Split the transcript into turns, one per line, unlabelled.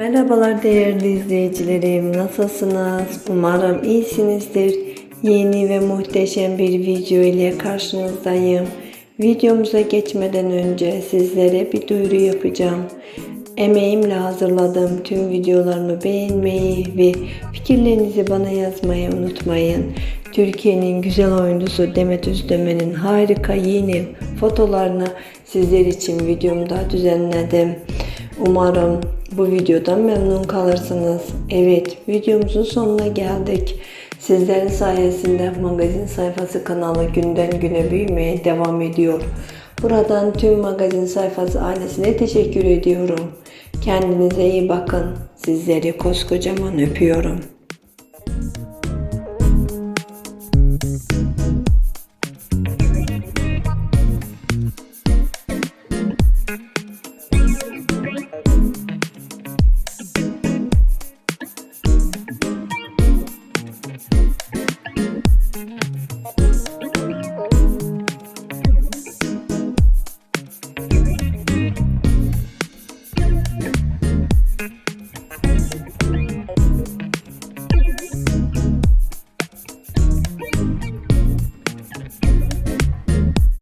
Merhabalar değerli izleyicilerim. Nasılsınız? Umarım iyisinizdir. Yeni ve muhteşem bir video ile karşınızdayım. Videomuza geçmeden önce sizlere bir duyuru yapacağım. Emeğimle hazırladığım tüm videolarımı beğenmeyi ve fikirlerinizi bana yazmayı unutmayın. Türkiye'nin güzel oyuncusu Demet Özdemir'in harika yeni fotolarını sizler için videomda düzenledim. Umarım bu videodan memnun kalırsınız. Evet, videomuzun sonuna geldik. Sizlerin sayesinde magazin sayfası kanalı günden güne büyümeye devam ediyor. Buradan tüm magazin sayfası ailesine teşekkür ediyorum. Kendinize iyi bakın. Sizleri koskocaman öpüyorum.